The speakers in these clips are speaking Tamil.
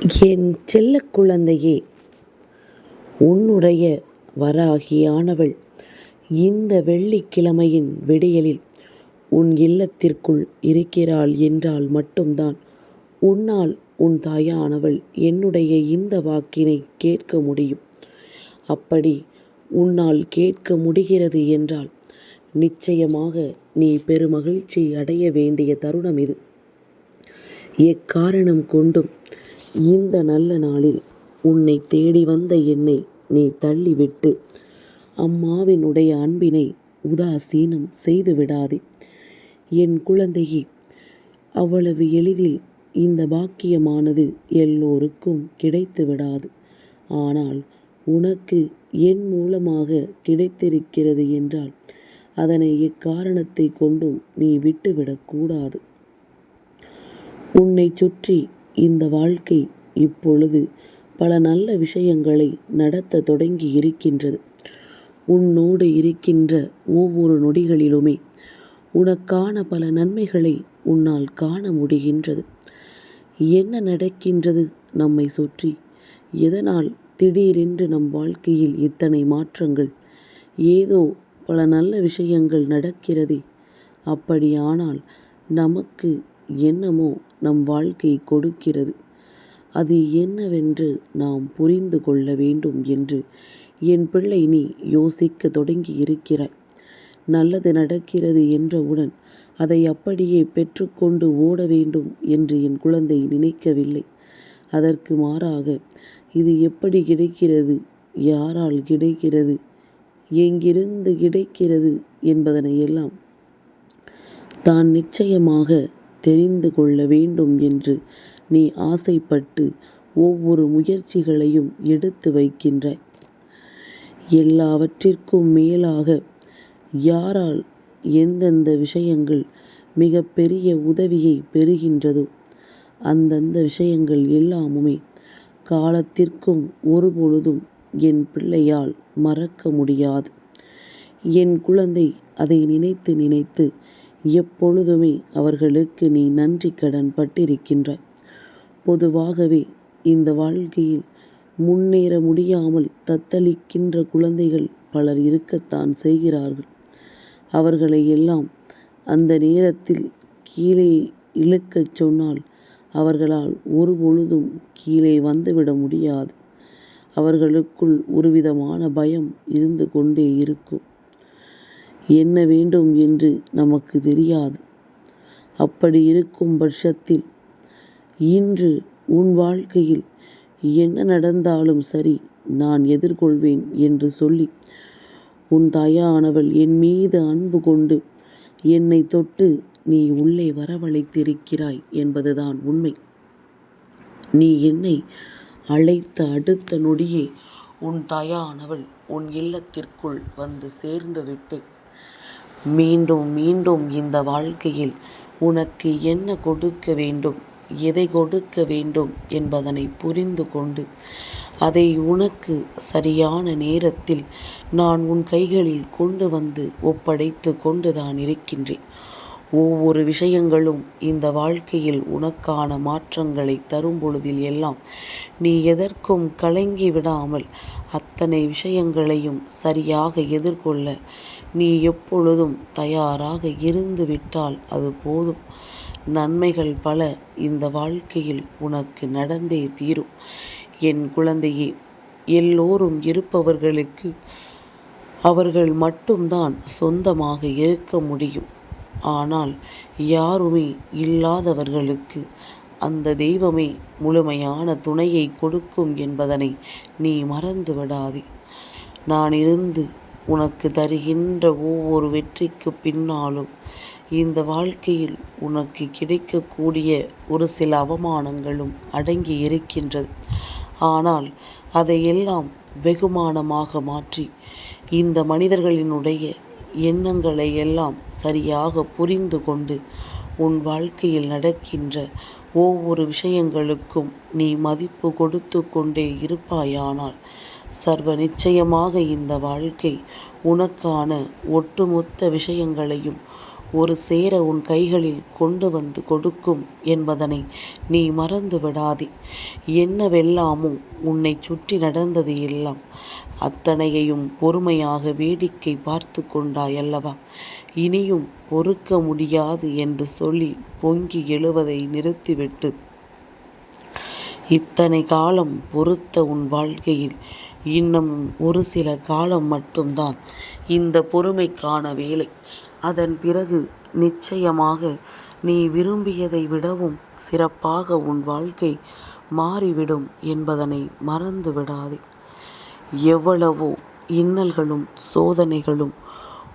என் செல்ல குழந்தையே உன்னுடைய வராகியானவள் இந்த வெள்ளிக்கிழமையின் விடியலில் உன் இல்லத்திற்குள் இருக்கிறாள் என்றால் மட்டும்தான் உன்னால் உன் தாயானவள் என்னுடைய இந்த வாக்கினை கேட்க முடியும். அப்படி உன்னால் கேட்க முடிகிறது என்றால் நிச்சயமாக நீ பெருமகிழ்ச்சி அடைய வேண்டிய தருணம் இது. எக்காரணம் கொண்டும் இந்த நல்ல நாளில் உன்னை தேடி வந்த என்னை நீ தள்ளிவிட்டு அம்மாவினுடைய அன்பினை உதாசீனம் செய்து விடாதே. என் குழந்தையே அவ்வளவு எளிதில் இந்த பாக்கியமானது எல்லோருக்கும் கிடைத்து விடாது. ஆனால் உனக்கு என் மூலமாக கிடைத்திருக்கிறது என்றால் அதனை எக்காரணத்தை கொண்டும் நீ விட்டுவிடக்கூடாது உன்னை சுற்றி இந்த வாழ்க்கை இப்பொழுது பல நல்ல விஷயங்களை நடத்த தொடங்கி இருக்கின்றது உன்னோடு இருக்கின்ற ஒவ்வொரு நொடிகளிலுமே உனக்கான பல நன்மைகளை உன்னால் காண முடிகின்றது. என்ன நடக்கின்றது நம்மை சுற்றி? எதனால் திடீரென்று நம் வாழ்க்கையில் இத்தனை மாற்றங்கள்? ஏதோ பல நல்ல விஷயங்கள் நடக்கிறதே. அப்படியானால் நமக்கு என்னமோ நம் வாழ்க்கை கொடுக்கிறது. அது என்னவென்று நாம் புரிந்து கொள்ள வேண்டும் என்று என் பிள்ளை நீ யோசிக்க தொடங்கி இருக்கிறாய் நல்லது நடக்கிறது என்றவுடன் அதை அப்படியே பெற்றுக்கொண்டு ஓட வேண்டும் என்று என் குழந்தை நினைக்கவில்லை. அதற்கு மாறாக இது எப்படி கிடைக்கிறது? யாரால் கிடைக்கிறது? எங்கிருந்து கிடைக்கிறது என்பதனை எல்லாம் தான் நிச்சயமாக தெரிந்து கொள்ள வேண்டும் என்று நீ ஆசைப்பட்டு ஒவ்வொரு முயற்சிகளையும் எடுத்து வைக்கின்றாய் எல்லாவற்றிற்கும் மேலாக யாரால் எந்தெந்த விஷயங்கள் மிக பெரிய உதவியை பெறுகின்றதோ அந்தந்த விஷயங்கள் எல்லாமுமே காலத்திற்கும் ஒருபொழுதும் என் பிள்ளையால் மறக்க முடியாது. என் குழந்தை அதை நினைத்து நினைத்து எப்பொழுதுமே அவர்களுக்கு நீ நன்றி கடன் பட்டிருக்கின்றாய். பொதுவாகவே இந்த வாழ்க்கையில் முன்னேற முடியாமல் தத்தளிக்கின்ற குழந்தைகள் பலர் இருக்கத்தான் செய்கிறார்கள். அவர்களை எல்லாம் அந்த நேரத்தில் கீழே இழுக்கச் சொன்னால் அவர்களால் ஒரு பொழுதும் கீழே வந்துவிட முடியாது. அவர்களுக்குள் ஒருவிதமான பயம் இருந்து கொண்டே இருக்கும். என்ன வேண்டும் என்று நமக்கு தெரியாது. அப்படி இருக்கும் பட்சத்தில் இன்று உன் வாழ்க்கையில் என்ன நடந்தாலும் சரி நான் எதிர்கொள்வேன் என்று சொல்லி உன் தாயானவள் என் மீது அன்பு கொண்டு என்னை தொட்டு நீ உள்ளே வரவழைத்திருக்கிறாய் என்பதுதான் உண்மை. நீ என்னை அழைத்த அடுத்த நொடியே உன் தாயானவள் உன் இல்லத்திற்குள் வந்து சேர்ந்து விட்டேன் மீண்டும் மீண்டும் இந்த வாழ்க்கையில் உனக்கு என்ன கொடுக்க வேண்டும்? எதை கொடுக்க வேண்டும் என்பதனை புரிந்து கொண்டு அதை உனக்கு சரியான நேரத்தில் நான் உன் கைகளில் கொண்டு வந்து ஒப்படைத்து கொண்டுதான் இருக்கின்றேன். ஒவ்வொரு விஷயங்களும் இந்த வாழ்க்கையில் உனக்கான மாற்றங்களை தரும் பொழுதில் எல்லாம் நீ எதற்கும் கலங்கி விடாமல் அத்தனை விஷயங்களையும் சரியாக எதிர்கொள்ள நீ எப்பொழுதும் தயாராக இருந்து விட்டால் அது போதும். நன்மைகள் பல இந்த வாழ்க்கையில் உனக்கு நடந்தே தீரும். என் குழந்தையே எல்லோரும் இருப்பவர்களுக்கு அவர்கள் மட்டும்தான் சொந்தமாக இருக்க முடியும். ஆனால் யாருமே இல்லாதவர்களுக்கு அந்த தெய்வமே முழுமையான துணையை கொடுக்கும் என்பதனை நீ மறந்து விடாதே நான் இருந்து உனக்கு தருகின்ற ஒவ்வொரு வெற்றிக்கு பின்னாலும் இந்த வாழ்க்கையில் உனக்கு கிடைக்கக்கூடிய ஒரு சில அவமானங்களும் அடங்கி இருக்கின்றது. ஆனால் அதையெல்லாம் வெகுமானமாக மாற்றி இந்த மனிதர்களினுடைய எண்ணங்களை எல்லாம் சரியாக புரிந்து கொண்டு உன் வாழ்க்கையில் நடக்கின்ற ஒவ்வொரு விஷயங்களுக்கும் நீ மதிப்பு கொடுத்து கொண்டே இருப்பாயானால் சர்வ நிச்சயமாக இந்த வாழ்க்கை உனக்கான ஒட்டுமொத்த விஷயங்களையும் ஒரு சேர உன் கைகளில் கொண்டு வந்து கொடுக்கும் என்பதனை நீ மறந்து விடாதே. என்னவெல்லாமோ உன்னை சுற்றி நடந்தது எல்லாம் அத்தனையையும் பொறுமையாக வேடிக்கை பார்த்து கொண்டாய் அல்லவா? இனியும் பொறுக்க முடியாது என்று சொல்லி பொங்கி எழுவதை நிறுத்திவிட்டு இத்தனை காலம் பொறுத்த உன் வாழ்க்கையில் இன்னும் ஒரு சில காலம் மட்டும்தான் இந்த பொறுமைக்கான வேலை. அதன் பிறகு நிச்சயமாக நீ விரும்பியதை விடவும் சிறப்பாக உன் வாழ்க்கை மாறிவிடும் என்பதனை மறந்து விடாதே. எவ்வளவோ இன்னல்களும் சோதனைகளும்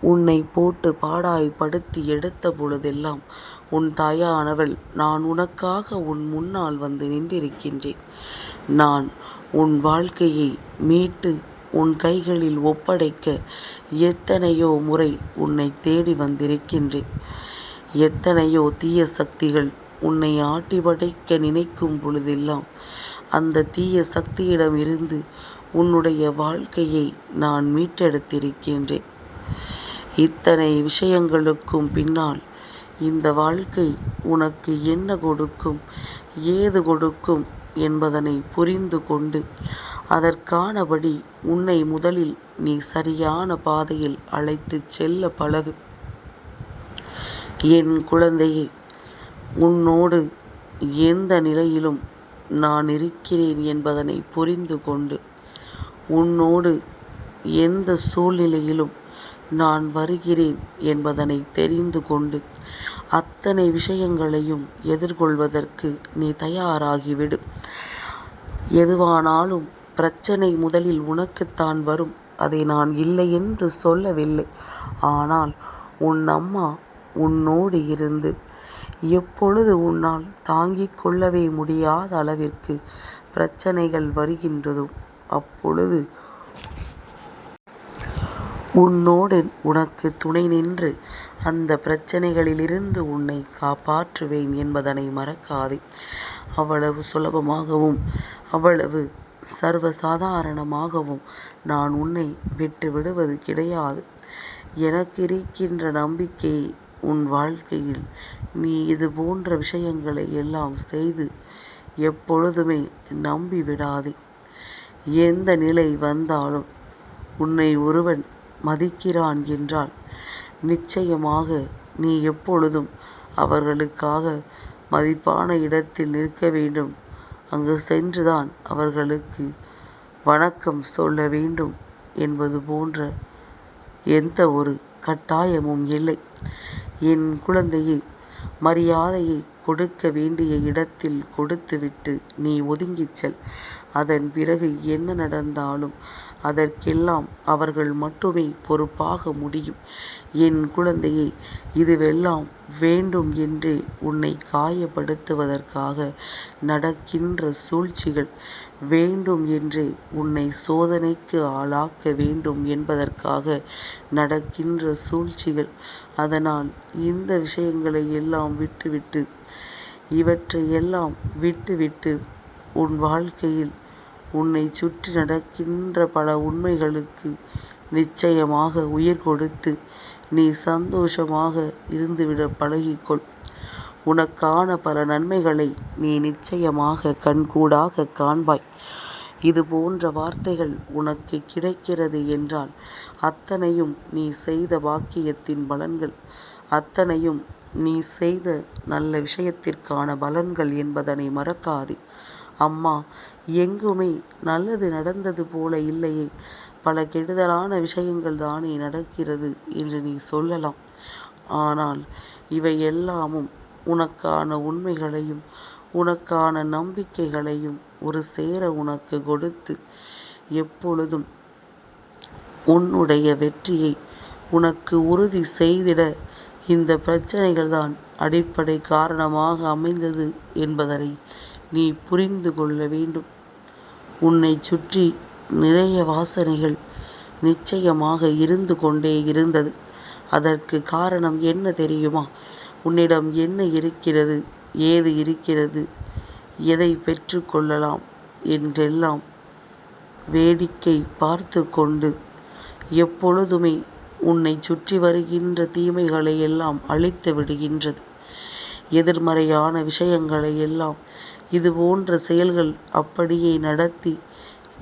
உன்னை போட்டு பாடாய்படுத்தி எடுத்த பொழுதெல்லாம் உன் தாயானவள் நான் உனக்காக உன் முன்னால் வந்து நின்றிருக்கின்றேன். நான் உன் வாழ்க்கையை மீட்டு உன் கைகளில் ஒப்படைக்க எத்தனையோ முறை உன்னை தேடி வந்திருக்கின்றேன். எத்தனையோ தீய சக்திகள் உன்னை ஆட்டி படைக்க நினைக்கும் பொழுதெல்லாம் அந்த தீய சக்தியிடமிருந்து உன்னுடைய வாழ்க்கையை நான் மீட்டெடுத்திருக்கின்றேன். இத்தனை விஷயங்களுக்கும் பின்னால் இந்த வாழ்க்கை உனக்கு என்ன கொடுக்கும் ஏது கொடுக்கும் என்பதனை புரிந்து கொண்டு அதற்கானபடி உன்னை முதலில் நீ சரியான பாதையில் அழைத்துச் செல்ல பழகு. என் குழந்தையே உன்னோடு எந்த நிலையிலும் நான் இருக்கிறேன் என்பதனை புரிந்து கொண்டு உன்னோடு எந்த சூழ்நிலையிலும் நான் வருகிறேன் என்பதனை தெரிந்து கொண்டு அத்தனை விஷயங்களையும் எதிர்கொள்வதற்கு நீ தயாராகிவிடு எதுவானாலும் பிரச்சனை முதலில் உனக்குத்தான் வரும். அதை நான் இல்லை என்று சொல்லவில்லை. ஆனால் உன் அம்மா உன்னோடு இருந்து எப்பொழுது உன்னால் தாங்கிக் கொள்ளவே முடியாத அளவிற்கு பிரச்சனைகள் வருகின்றதோ அப்பொழுது உன்னோடு உனக்கு துணை நின்று அந்த பிரச்சனைகளிலிருந்து உன்னை காப்பாற்றுவேன் என்பதனை மறக்காதே. அவ்வளவு சுலபமாகவும் அவ்வளவு சர்வசாதாரணமாகவும் நான் உன்னை விட்டு விடுவது கிடையாது. எனக்கிருக்கின்ற நம்பிக்கை உன் வாழ்க்கையில் நீ இது போன்ற விஷயங்களை எல்லாம் செய்து எப்பொழுதுமே நம்பி விடாதே. எந்த நிலை வந்தாலும் உன்னை ஒருவன் மதிக்கிறான் என்றால் நிச்சயமாக நீ எப்பொழுதும் அவர்களுக்காக மதிப்பான இடத்தில் நிற்க வேண்டும். அங்கு சென்றுதான் அவர்களுக்கு வணக்கம் சொல்ல வேண்டும் என்பது போன்ற எந்த ஒரு கட்டாயமும் இல்லை. என் குழந்தையை மரியாதையை கொடுக்க வேண்டிய இடத்தில் கொடுத்துவிட்டு நீ ஒதுங்கிச் செல். அதன் பிறகு என்ன நடந்தாலும் அதற்கெல்லாம் அவர்கள் மட்டுமே பொறுப்பாக முடியும். என் குழந்தையை இதுவெல்லாம் வேண்டும் என்றே உன்னை காயப்படுத்துவதற்காக நடக்கின்ற சூழ்ச்சிகள். வேண்டும் என்றே உன்னை சோதனைக்கு ஆளாக்க வேண்டும் என்பதற்காக நடக்கின்ற சூழ்ச்சிகள். அதனால் இந்த விஷயங்களை எல்லாம் விட்டுவிட்டு இவற்றையெல்லாம் விட்டுவிட்டு உன் வாழ்க்கையில் உன்னை சுற்றி நடக்கின்ற பல உண்மைகளுக்கு நிச்சயமாக உயிர் கொடுத்து நீ சந்தோஷமாக இருந்துவிட பழகிக்கொள். உனக்கான பல நன்மைகளை நீ நிச்சயமாக கண்கூடாக காண்பாய். இது போன்ற வார்த்தைகள் உனக்கு கிடைக்கிறது என்றால் அத்தனையும் நீ செய்த வாக்கியத்தின் பலன்கள். அத்தனையும் நீ செய்த நல்ல விஷயத்திற்கான பலன்கள் என்பதனை மறக்காதே. அம்மா எங்குமே நல்லது நடந்தது போல இல்லையே பல கெடுதலான விஷயங்கள் தானே நடக்கிறது என்று நீ சொல்லலாம். ஆனால் இவையெல்லாமும் உனக்கான உண்மைகளையும் உனக்கான நம்பிக்கைகளையும் ஒரு சேர உனக்கு கொடுத்து எப்பொழுதும் உன்னுடைய வெற்றியை உனக்கு உறுதி செய்திட இந்தப் பிரச்னைகள்தான் அடிப்படை காரணமாக அமைந்தது என்பதனை நீ புரிந்து கொள்ள வேண்டும். உன்னை சுற்றி நிறைய வாசனைகள் நிச்சயமாக இருந்து கொண்டே இருந்தது. அதற்கு காரணம் என்ன தெரியுமா? உன்னிடம் என்ன இருக்கிறது ஏது இருக்கிறது எதை பெற்றுக்கொள்ளலாம் என்றெல்லாம் வேடிக்கை பார்த்து கொண்டு எப்பொழுதுமே உன்னை சுற்றி வருகின்ற தீமைகளை எல்லாம் அழித்து விடுகின்றது. எதிர்மறையான விஷயங்களை எல்லாம் இது போன்ற செயல்கள் அப்படியே நடத்தி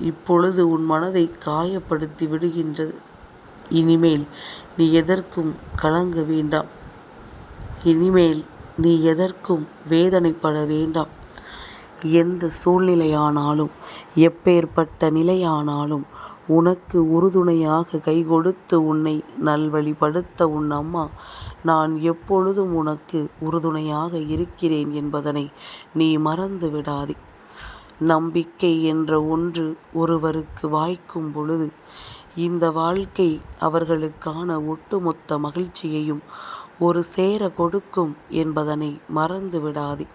இப்பொழுது உன் மனதை காயப்படுத்தி விடுகின்றது. இனிமேல் நீ எதற்கும் கலங்க வேண்டாம். இனிமேல் நீ எதற்கும் வேதனைப்பட வேண்டாம். எந்த சூழ்நிலையானாலும் எப்பேர்ப்பட்ட நிலையானாலும் உனக்கு உறுதுணையாக கைகொடுத்து உன்னை நல்வழிப்படுத்த உன் அம்மா நான் எப்பொழுதும் உனக்கு உறுதுணையாக இருக்கிறேன் என்பதனை நீ மறந்து விடாதே. நம்பிக்கை என்ற ஒன்று ஒருவருக்கு வாய்க்கும் பொழுது இந்த வாழ்க்கை அவர்களுக்கான ஒட்டுமொத்த மகிழ்ச்சியையும் ஒரு சேர கொடுக்கும் என்பதனை மறந்து விடாதே.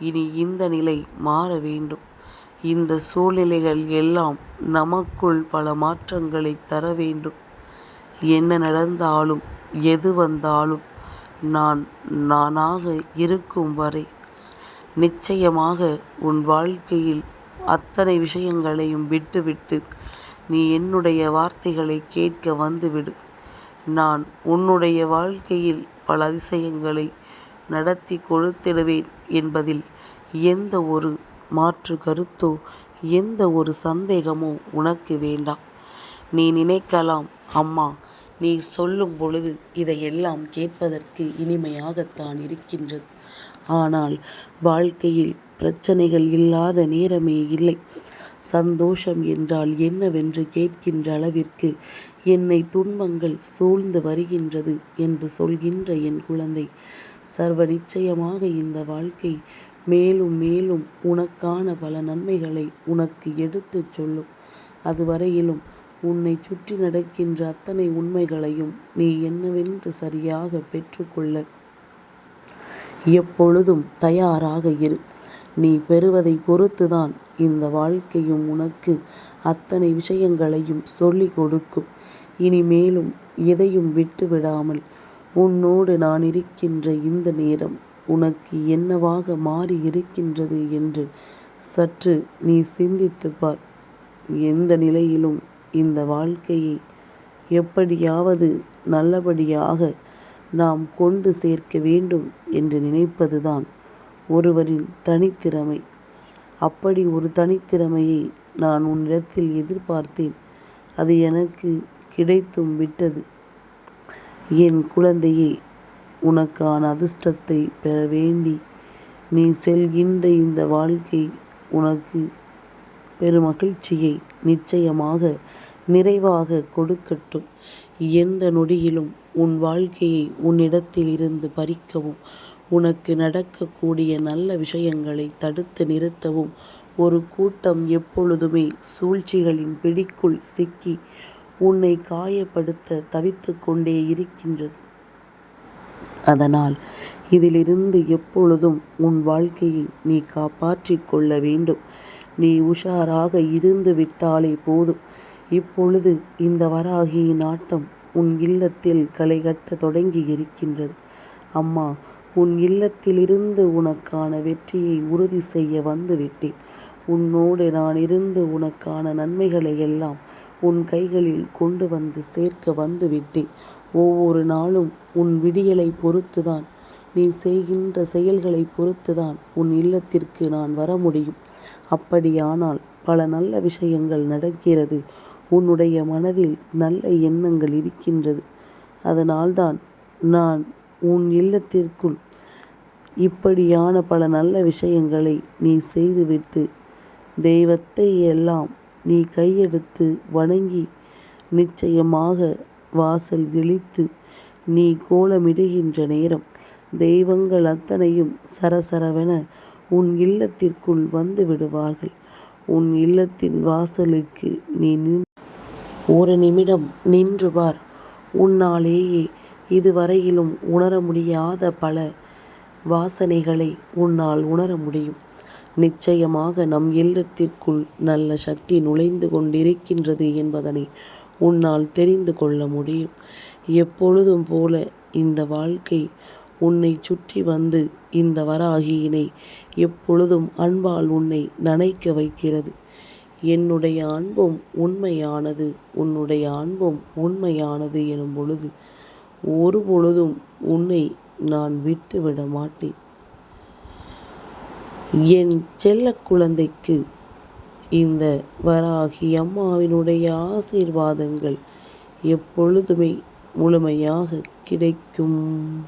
இனி இந்த நிலை மாற வேண்டும். இந்த சூழ்நிலைகள் எல்லாம் நமக்குள் பல மாற்றங்களை தர வேண்டும். என்ன நடந்தாலும் எது வந்தாலும் நான் நானாக இருக்கும் வரை நிச்சயமாக உன் வாழ்க்கையில் அத்தனை விஷயங்களையும் விட்டுவிட்டு நீ என்னுடைய வார்த்தைகளை கேட்க வந்துவிடு. நான் உன்னுடைய வாழ்க்கையில் பல அதிசயங்களை நடத்திக் கொடுத்திடுவேன் என்பதில் எந்த ஒரு மாற்று கருத்தோ எந்த ஒரு சந்தேகமோ உனக்கு வேண்டாம். நீ நினைக்கலாம் அம்மா நீ சொல்லும் பொழுது இதையெல்லாம் கேட்பதற்கு இனிமையாகத்தான் இருக்கின்றது. ஆனால் வாழ்க்கையில் பிரச்சனைகள் இல்லாத நேரமே இல்லை. சந்தோஷம் என்றால் என்னவென்று கேட்கின்ற அளவிற்கு என்னை துன்பங்கள் சூழ்ந்து வருகின்றது என்று சொல்கின்ற என் குழந்தை சர்வ நிச்சயமாக இந்த வாழ்க்கை மேலும் மேலும் உனக்கான பல நன்மைகளை உனக்கு எடுத்துச் சொல்லும். அதுவரையிலும் உன்னை சுற்றி நடக்கின்ற அத்தனை உண்மைகளையும் நீ என்னவென்று சரியாக பெற்றுக்கொள்ள எப்பொழுதும் தயாராக இரு. நீ பெறுவதைப் பொறுத்துதான் இந்த வாழ்க்கையும் உனக்கு அத்தனை விஷயங்களையும் சொல்லிக் கொடுக்கும். இனிமேலும் எதையும் விட்டு விடாமல் உன்னோடு நான் இருக்கின்ற இந்த நேரம் உனக்கு என்னவாக மாறி இருக்கின்றது என்று சற்று நீ சிந்தித்துப்பார் எந்த நிலையிலும் இந்த வாழ்க்கையை எப்படியாவது நல்லபடியாக நாம் கொண்டு சேர்க்க வேண்டும் என்று நினைப்பதுதான் ஒருவரின் தனித்திறமை. அப்படி ஒரு தனித்திறமையை நான் உன்னிடத்தில் எதிர்பார்த்தேன். அது எனக்கு கிடைத்தும் விட்டது. என் குழந்தையே உனக்கான அதிர்ஷ்டத்தை பெற வேண்டி நீ செல்கின்ற இந்த வாழ்க்கை உனக்கு பெருமகிழ்ச்சியை நிச்சயமாக நிறைவாக கொடுக்கட்டும். எந்த நொடியிலும் உன் வாழ்க்கையை உன்னிடத்தில் இருந்து பறிக்கவும் உனக்கு நடக்கக்கூடிய நல்ல விஷயங்களை தடுத்து நிறுத்தவும் ஒரு கூட்டம் எப்பொழுதுமே சூழ்ச்சிகளின் பிடிக்குள் சிக்கி உன்னை காயப்படுத்த தவித்து கொண்டே இருக்கின்றது. அதனால் இதிலிருந்து எப்பொழுதும் உன் வாழ்க்கையை நீ காப்பாற்றிக் கொள்ள வேண்டும். நீ உஷாராக இருந்து விட்டாலே போதும். இப்பொழுது இந்த வராகியின் ஆட்டம் உன் இல்லத்தில் களைகட்டத் தொடங்கியிருக்கின்றது. அம்மா உன் இல்லத்திலிருந்து உனக்கான வெற்றியை உறுதி செய்ய வந்துவிட்டேன். உன்னோடு நான் இருந்து உனக்கான நன்மைகளை எல்லாம் உன் கைகளில் கொண்டு வந்து சேர்க்க வந்துவிட்டேன். ஒவ்வொரு நாளும் உன் விடியலை பொறுத்துதான் நீ செய்கின்ற செயல்களை பொறுத்துதான் உன் இல்லத்திற்கு நான் வர முடியும். அப்படியானால் பல நல்ல விஷயங்கள் நடக்கிறது. உன்னுடைய மனதில் நல்ல எண்ணங்கள் இருக்கின்றது. அதனால்தான் நான் உன் இல்லத்திற்குள் இப்படியான பல நல்ல விஷயங்களை நீ செய்துவிட்டு தெய்வத்தை எல்லாம் நீ கையெடுத்து வணங்கி நிச்சயமாக வாசல் தெளித்து நீ கோலமிடுகின்ற நேரம் தெய்வங்கள் அத்தனையும் சரசரவென உன் இல்லத்திற்குள் வந்து விடுவார்கள். உன் இல்லத்தின் வாசலுக்கு நீ ஒரு நிமிடம் நின்று பார். உன்னாலேயே இதுவரையிலும் உணர முடியாத பல வாசனைகளை உன்னால் உணர முடியும். நிச்சயமாக நம் இல்லத்திற்குள் நல்ல சக்தி நுழைந்து கொண்டிருக்கின்றது என்பதனை உன்னால் தெரிந்து கொள்ள முடியும். எப்பொழுதும் போல இந்த வாழ்க்கை உன்னைச் சுற்றி வந்து இந்த வராகியினை எப்பொழுதும் அன்பால் உன்னை நனைக்க வைக்கிறது. என்னுடைய அன்பும் உண்மையானது உன்னுடைய அன்பும் உண்மையானது எனும் பொழுது ஒரு பொழுதும் உன்னை நான் விட்டுவிட மாட்டேன். என் செல்ல குழந்தைக்கு இந்த வராகி அம்மாவினுடைய ஆசீர்வாதங்கள் எப்பொழுதுமே முழுமையாக கிடைக்கும்.